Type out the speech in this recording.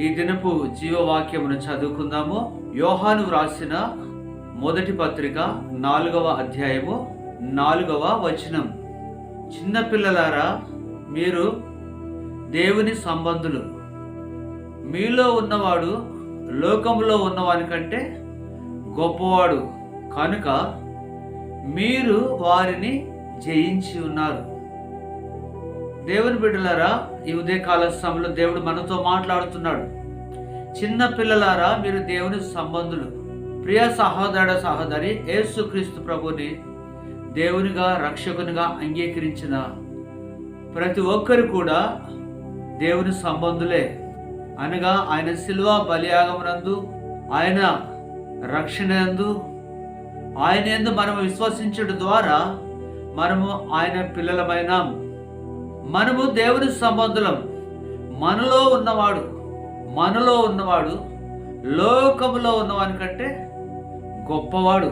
ఈ దినపు జీవవాక్యమును చదువుకుందాము. యోహాను వ్రాసిన మొదటి పత్రిక నాలుగవ అధ్యాయము నాలుగవ వచనం. చిన్నపిల్లలారా మీరు దేవుని సంబంధులు. మీలో ఉన్నవాడు లోకంలో ఉన్నవాని కంటే గొప్పవాడు. కనుక మీరు వారిని జయించి ఉన్నారు. దేవుని బిడ్డలారా ఈ ఉదయకాల సమయంలో దేవుడు మనతో మాట్లాడుతున్నాడు. చిన్న పిల్లలారా మీరు దేవుని సంబంధులు. ప్రియ సహోదర సహోదరి యేసుక్రీస్తు ప్రభుని దేవునిగా రక్షకునిగా అంగీకరించిన ప్రతి ఒక్కరు కూడా దేవుని సంబంధులే. అనగా ఆయన శిల్వ బలియాగమునందు ఆయన రక్షణ యందు ఆయన ఎందు మనం విశ్వసించడం ద్వారా మనము ఆయన పిల్లలమైనాము మనము దేవుని సంబంధులం మనలో ఉన్నవాడు మనలో ఉన్నవాడు లోకములో ఉన్నవాని కంటే గొప్పవాడు.